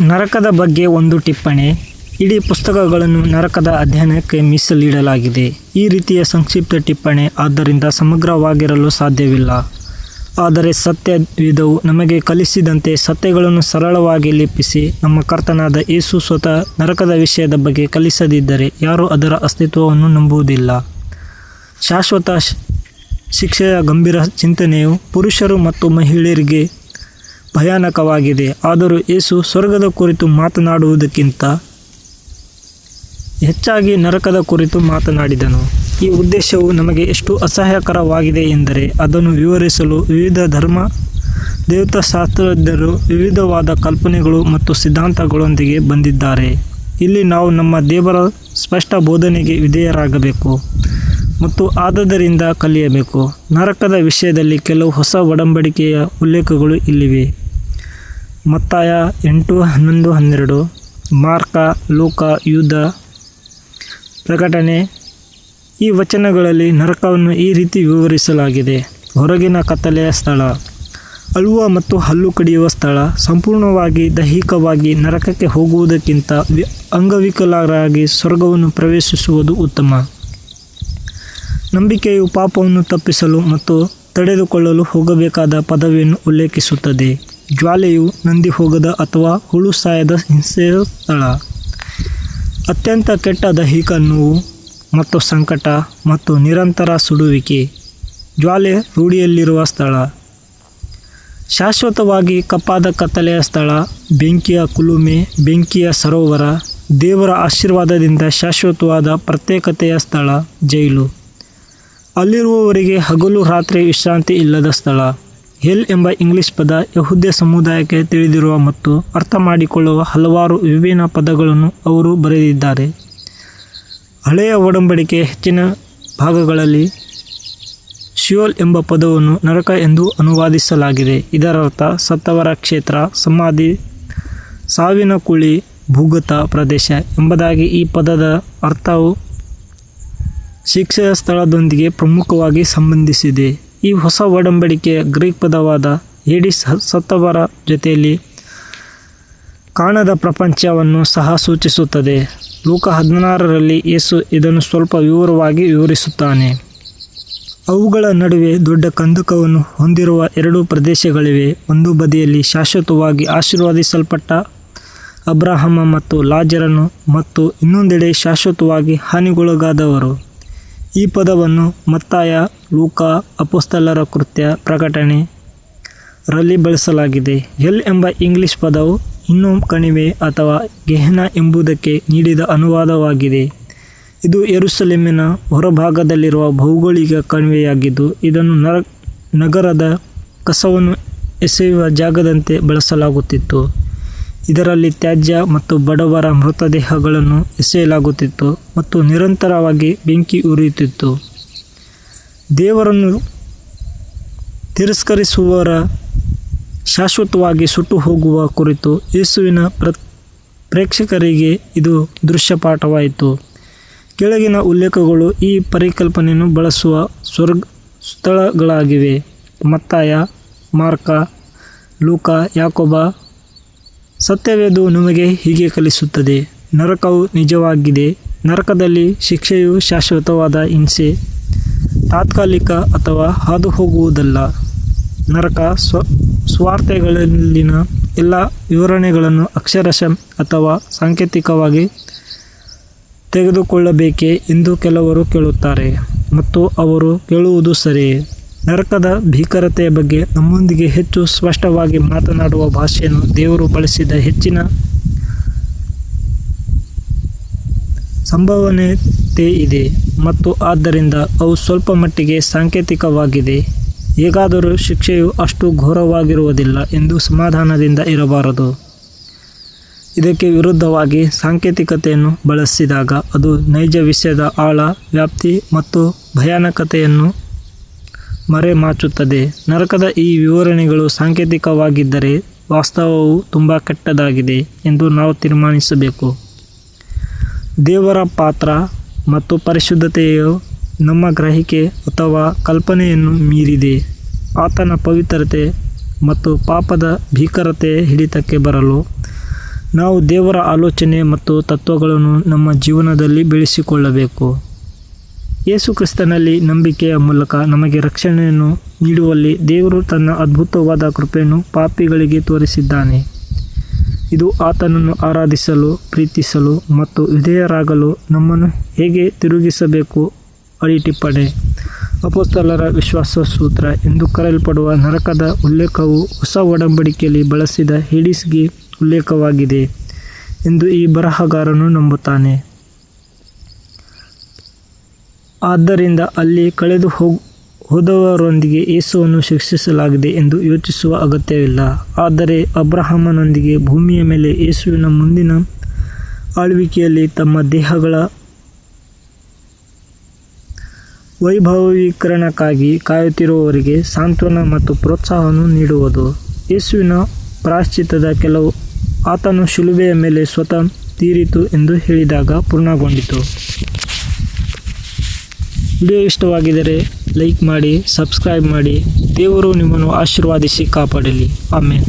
ನರಕದ ಬಗ್ಗೆ ಒಂದು ಟಿಪ್ಪಣಿ. ಇಡೀ ಪುಸ್ತಕಗಳನ್ನು ನರಕದ ಅಧ್ಯಯನಕ್ಕೆ ಮೀಸಲಿಡಲಾಗಿದೆ. ಈ ರೀತಿಯ ಸಂಕ್ಷಿಪ್ತ ಟಿಪ್ಪಣಿ ಆದ್ದರಿಂದ ಸಮಗ್ರವಾಗಿರಲು ಸಾಧ್ಯವಿಲ್ಲ. ಆದರೆ ಸತ್ಯ ವಿಧವು ನಮಗೆ ಕಲಿಸಿದಂತೆ ಸತ್ಯಗಳನ್ನು ಸರಳವಾಗಿ ಲಿಪಿಸಿ ನಮ್ಮ ಕರ್ತನಾದ ಯೇಸು ಸ್ವತಃ ನರಕದ ವಿಷಯದ ಬಗ್ಗೆ ಕಲಿಸದಿದ್ದರೆ ಯಾರೂ ಅದರ ಅಸ್ತಿತ್ವವನ್ನು ನಂಬುವುದಿಲ್ಲ. ಶಾಶ್ವತ ಶಿಕ್ಷೆಯ ಗಂಭೀರ ಚಿಂತನೆಯು ಪುರುಷರು ಮತ್ತು ಮಹಿಳೆಯರಿಗೆ ಭಯಾನಕವಾಗಿದೆ. ಆದರೂ ಯೇಸು ಸ್ವರ್ಗದ ಕುರಿತು ಮಾತನಾಡುವುದಕ್ಕಿಂತ ಹೆಚ್ಚಾಗಿ ನರಕದ ಕುರಿತು ಮಾತನಾಡಿದನು. ಈ ಉದ್ದೇಶವು ನಮಗೆ ಎಷ್ಟು ಅಸಹಾಯಕರವಾಗಿದೆ ಎಂದರೆ ಅದನ್ನು ವಿವರಿಸಲು ವಿವಿಧ ಧರ್ಮ, ದೇವತಾಶಾಸ್ತ್ರಜ್ಞರು, ವಿವಿಧವಾದ ಕಲ್ಪನೆಗಳು ಮತ್ತು ಸಿದ್ಧಾಂತಗಳೊಂದಿಗೆ ಬಂದಿದ್ದಾರೆ. ಇಲ್ಲಿ ನಾವು ನಮ್ಮ ದೇವರ ಸ್ಪಷ್ಟ ಬೋಧನೆಗೆ ವಿಧೇಯರಾಗಬೇಕು ಮತ್ತು ಆದದರಿಂದ ಕಲಿಯಬೇಕು. ನರಕದ ವಿಷಯದಲ್ಲಿ ಕೆಲವು ಹೊಸ ಒಡಂಬಡಿಕೆಯ ಉಲ್ಲೇಖಗಳು ಇಲ್ಲಿವೆ. ಮತ್ತಾಯ ಎಂಟು, ಹನ್ನೊಂದು, ಹನ್ನೆರಡು, ಮಾರ್ಕ, ಲೋಕ ಯುದ್ಧ ಪ್ರಕಟಣೆ. ಈ ವಚನಗಳಲ್ಲಿ ನರಕವನ್ನು ಈ ರೀತಿ ವಿವರಿಸಲಾಗಿದೆ. ಹೊರಗಿನ ಕತ್ತಲೆಯ ಸ್ಥಳ, ಅಳುವ ಮತ್ತು ಹಲ್ಲು ಕಡಿಯುವ ಸ್ಥಳ, ಸಂಪೂರ್ಣವಾಗಿ ದೈಹಿಕವಾಗಿ ನರಕಕ್ಕೆ ಹೋಗುವುದಕ್ಕಿಂತ ಅಂಗವಿಕಲರಾಗಿ ಸ್ವರ್ಗವನ್ನು ಪ್ರವೇಶಿಸುವುದು ಉತ್ತಮ. ನಂಬಿಕೆಯು ಪಾಪವನ್ನು ತಪ್ಪಿಸಲು ಮತ್ತು ತಡೆದುಕೊಳ್ಳಲು ಹೋಗಬೇಕಾದ ಪದವಿಯನ್ನು ಉಲ್ಲೇಖಿಸುತ್ತದೆ. ಜ್ವಾಲೆಯು ನಂದಿ ಹೋಗದ ಅಥವಾ ಹುಳು ಸಾಯದ ಹಿಂಸೆಯ ಸ್ಥಳ ಅತ್ಯಂತ ಕೆಟ್ಟ ದೈಹಿಕ ನೋವು ಮತ್ತು ಸಂಕಟ ಮತ್ತು ನಿರಂತರ ಸುಡುವಿಕೆ. ಜ್ವಾಲೆ ರೂಢಿಯಲ್ಲಿರುವ ಸ್ಥಳ. ಶಾಶ್ವತವಾಗಿ ಕಪ್ಪಾದ ಕತ್ತಲೆಯ ಸ್ಥಳ, ಬೆಂಕಿಯ ಕುಲುಮೆ, ಬೆಂಕಿಯ ಸರೋವರ, ದೇವರ ಆಶೀರ್ವಾದದಿಂದ ಶಾಶ್ವತವಾದ ಪ್ರತ್ಯೇಕತೆಯ ಸ್ಥಳ, ಜೈಲು. ಅಲ್ಲಿರುವವರಿಗೆ ಹಗಲು ರಾತ್ರಿ ವಿಶ್ರಾಂತಿ ಇಲ್ಲದ ಸ್ಥಳ. ಹೆಲ್ ಎಂಬ ಇಂಗ್ಲಿಷ್ ಪದ ಯಹುದ್ಯ ಸಮುದಾಯಕ್ಕೆ ತಿಳಿದಿರುವ ಮತ್ತು ಅರ್ಥ ಮಾಡಿಕೊಳ್ಳುವ ಹಲವಾರು ವಿಭಿನ್ನ ಪದಗಳನ್ನು ಅವರು ಬರೆದಿದ್ದಾರೆ. ಹಳೆಯ ಒಡಂಬಡಿಕೆ ಹೆಚ್ಚಿನ ಭಾಗಗಳಲ್ಲಿ ಶಿಯೋಲ್ ಎಂಬ ಪದವನ್ನು ನರಕ ಎಂದು ಅನುವಾದಿಸಲಾಗಿದೆ. ಇದರರ್ಥ, ಸತ್ತವರ ಕ್ಷೇತ್ರ, ಸಮಾಧಿ, ಸಾವಿನ ಕುಳಿ, ಭೂಗತ ಪ್ರದೇಶ ಎಂಬುದಾಗಿ ಈ ಪದದ ಅರ್ಥವು ಶಿಕ್ಷಣ ಸ್ಥಳದೊಂದಿಗೆ ಪ್ರಮುಖವಾಗಿ ಸಂಬಂಧಿಸಿದೆ. ಈ ಹೊಸ ಒಡಂಬಡಿಕೆಯ ಗ್ರೀಕ್ ಪದವಾದ ಏಡಿಸ್ ಸತ್ತವರ ಜೊತೆಯಲ್ಲಿ ಕಾಣದ ಪ್ರಪಂಚವನ್ನು ಸಹ ಸೂಚಿಸುತ್ತದೆ. ಲೋಕ ಹದಿನಾರರಲ್ಲಿ ಯೇಸು ಇದನ್ನು ಸ್ವಲ್ಪ ವಿವರವಾಗಿ ವಿವರಿಸುತ್ತಾನೆ. ಅವುಗಳ ನಡುವೆ ದೊಡ್ಡ ಕಂದಕವನ್ನು ಹೊಂದಿರುವ ಎರಡು ಪ್ರದೇಶಗಳಿವೆ. ಒಂದು ಬದಿಯಲ್ಲಿ ಶಾಶ್ವತವಾಗಿ ಆಶೀರ್ವಾದಿಸಲ್ಪಟ್ಟ ಅಬ್ರಾಹಮ ಮತ್ತು ಲಾಜರನು ಮತ್ತು ಇನ್ನೊಂದೆಡೆ ಶಾಶ್ವತವಾಗಿ ಹಾನಿಗೊಳಗಾದವರು. ಈ ಪದವನ್ನು ಮತ್ತಾಯ, ಲೂಕ, ಅಪೋಸ್ತಲರ ಕೃತ್ಯ, ಪ್ರಕಟಣೆ ರಲ್ಲಿ ಬಳಸಲಾಗಿದೆ. ಎಲ್ ಎಂಬ ಇಂಗ್ಲಿಷ್ ಪದವು ಇನ್ನೂ ಕಣಿವೆ ಅಥವಾ ಗೆಹನ ಎಂಬುದಕ್ಕೆ ನೀಡಿದ ಅನುವಾದವಾಗಿದೆ. ಇದು ಎರುಸಲೇಮಿನ ಹೊರಭಾಗದಲ್ಲಿರುವ ಭೌಗೋಳಿಕ ಕಣಿವೆಯಾಗಿದ್ದು, ಇದನ್ನು ನರ, ನಗರದ ಕಸವನ್ನು ಎಸೆಯುವ ಜಾಗದಂತೆ ಬಳಸಲಾಗುತ್ತಿತ್ತು. ಇದರಲ್ಲಿ ತ್ಯಾಜ್ಯ ಮತ್ತು ಬಡವರ ಮೃತದೇಹಗಳನ್ನು ಎಸೆಯಲಾಗುತ್ತಿತ್ತು ಮತ್ತು ನಿರಂತರವಾಗಿ ಬೆಂಕಿ ಉರಿಯುತ್ತಿತ್ತು. ದೇವರನ್ನು ತಿರಸ್ಕರಿಸುವವರ ಶಾಶ್ವತವಾಗಿ ಸುಟ್ಟು ಹೋಗುವ ಕುರಿತು ಯೇಸುವಿನ ಪ್ರ, ಪ್ರೇಕ್ಷಕರಿಗೆ ಇದು ದೃಶ್ಯಪಾಠವಾಯಿತು. ಕೆಳಗಿನ ಉಲ್ಲೇಖಗಳು ಈ ಪರಿಕಲ್ಪನೆಯನ್ನು ಬಳಸುವ ಸ್ವರ್ಗ, ಸ್ಥಳಗಳಾಗಿವೆ. ಮತ್ತಾಯ, ಮಾರ್ಕ, ಲೂಕ, ಯಾಕೊಬ ಸತ್ಯವೇದು ನಮಗೆ ಹೀಗೆ ಕಲಿಸುತ್ತದೆ. ನರಕವು ನಿಜವಾಗಿದೆ. ನರಕದಲ್ಲಿ ಶಿಕ್ಷೆಯು ಶಾಶ್ವತವಾದ ಹಿಂಸೆ, ತಾತ್ಕಾಲಿಕ ಅಥವಾ ಹಾದು ಹೋಗುವುದಲ್ಲ ನರಕ ಸ್ವ, ಸ್ವಾರ್ಥಗಳಲ್ಲಿನ ಎಲ್ಲ ವಿವರಣೆಗಳನ್ನು ಅಕ್ಷರಶಃ ಅಥವಾ ಸಾಂಕೇತಿಕವಾಗಿ ತೆಗೆದುಕೊಳ್ಳಬೇಕೇ ಎಂದು ಕೆಲವರು ಕೇಳುತ್ತಾರೆ ಮತ್ತು ಅವರು ಕೇಳುವುದು ಸರಿ ನರಕದ ಭೀಕರತೆಯ ಬಗ್ಗೆ ನಮ್ಮೊಂದಿಗೆ ಹೆಚ್ಚು ಸ್ಪಷ್ಟವಾಗಿ ಮಾತನಾಡುವ ಭಾಷೆಯನ್ನು ದೇವರು ಬಳಸಿದ ಹೆಚ್ಚಿನ ಸಂಭವನೀಯತೆ ಇದೆ ಮತ್ತು ಆದ್ದರಿಂದ ಅವು ಸ್ವಲ್ಪ ಮಟ್ಟಿಗೆ ಸಾಂಕೇತಿಕವಾಗಿದೆ. ಹೇಗಾದರೂ ಶಿಕ್ಷೆಯು ಅಷ್ಟು ಘೋರವಾಗಿರುವುದಿಲ್ಲ ಎಂದು ಸಮಾಧಾನದಿಂದ ಇರಬಾರದು. ಇದಕ್ಕೆ ವಿರುದ್ಧವಾಗಿ ಸಾಂಕೇತಿಕತೆಯನ್ನು ಬಳಸಿದಾಗ ಅದು ನೈಜ ವಿಷಯದ ಆಳ, ವ್ಯಾಪ್ತಿ ಮತ್ತು ಭಯಾನಕತೆಯನ್ನು ಮರೆಮಾಚುತ್ತದೆ. ನರಕದ ಈ ವಿವರಣೆಗಳು ಸಾಂಕೇತಿಕವಾಗಿದ್ದರೆ ವಾಸ್ತವವು ತುಂಬ ಕೆಟ್ಟದಾಗಿದೆ ಎಂದು ನಾವು ತೀರ್ಮಾನಿಸಬೇಕು. ದೇವರ ಪಾತ್ರ ಮತ್ತು ಪರಿಶುದ್ಧತೆಯು ನಮ್ಮ ಗ್ರಹಿಕೆ ಅಥವಾ ಕಲ್ಪನೆಯನ್ನು ಮೀರಿದೆ. ಆತನ ಪವಿತ್ರತೆ ಮತ್ತು ಪಾಪದ ಭೀಕರತೆ ಹಿಡಿತಕ್ಕೆ ಬರಲು ನಾವು ದೇವರ ಆಲೋಚನೆ ಮತ್ತು ತತ್ವಗಳನ್ನು ನಮ್ಮ ಜೀವನದಲ್ಲಿ ಬೆಳೆಸಿಕೊಳ್ಳಬೇಕು. ಯೇಸು ಕ್ರಿಸ್ತನಲ್ಲಿ ನಂಬಿಕೆಯ ಮೂಲಕ ನಮಗೆ ರಕ್ಷಣೆಯನ್ನು ನೀಡುವಲ್ಲಿ ದೇವರು ತನ್ನ ಅದ್ಭುತವಾದ ಕೃಪೆಯನ್ನು ಪಾಪಿಗಳಿಗೆ ತೋರಿಸಿದ್ದಾನೆ. ಇದು ಆತನನ್ನು ಆರಾಧಿಸಲು, ಪ್ರೀತಿಸಲು ಮತ್ತು ವಿಧೇಯರಾಗಲು ನಮ್ಮನ್ನು ಹೇಗೆ ತಿರುಗಿಸಬೇಕು? ಅಡಿಟಿಪ್ಪಣೆ. ಅಪೋಸ್ತಲರ ವಿಶ್ವಾಸ ಸೂತ್ರ ಎಂದು ಕರೆಯಲ್ಪಡುವ ನರಕದ ಉಲ್ಲೇಖವು ಹೊಸ ಒಡಂಬಡಿಕೆಯಲ್ಲಿ ಬಳಸಿದ ಹಿಡಿಸ್ಗೆ ಉಲ್ಲೇಖವಾಗಿದೆ ಎಂದು ಈ ಬರಹಗಾರನು ನಂಬುತ್ತಾನೆ. ಆದ್ದರಿಂದ ಅಲ್ಲಿ ಕಳೆದು ಹೋದವರೊಂದಿಗೆ ಯೇಸುವನ್ನು ಶಿಕ್ಷಿಸಲಾಗಿದೆ ಎಂದು ಯೋಚಿಸುವ ಅಗತ್ಯವಿಲ್ಲ. ಆದರೆ ಅಬ್ರಹಾಮನೊಂದಿಗೆ ಭೂಮಿಯ ಮೇಲೆ ಯೇಸುವಿನ ಮುಂದಿನ ಆಳ್ವಿಕೆಯಲ್ಲಿ ತಮ್ಮ ದೇಹಗಳ ವೈಭವೀಕರಣಕ್ಕಾಗಿ ಕಾಯುತ್ತಿರುವವರಿಗೆ ಸಾಂತ್ವನ ಮತ್ತು ಪ್ರೋತ್ಸಾಹವನ್ನು ನೀಡುವುದು. ಯೇಸುವಿನ ಪ್ರಾಶ್ಚಿತ್ತದ ಕೆಲವು, ಆತನು ಶಿಲುಬೆಯ ಮೇಲೆ ಸ್ವತಃ ತೀರಿತು ಎಂದು ಹೇಳಿದಾಗ ಪೂರ್ಣಗೊಂಡಿತು. ವಿಡಿಯೋ ಇಷ್ಟವಾಗಿದ್ದರೆ ಲೈಕ್ ಮಾಡಿ ಸಬ್ಸ್ಕ್ರೈಬ್ ಮಾಡಿ ದೇವರು ನಿಮ್ಮನ್ನು ಆಶೀರ್ವಾದಿಸಿ ಕಾಪಾಡಲಿ. ಆಮೇಲೆ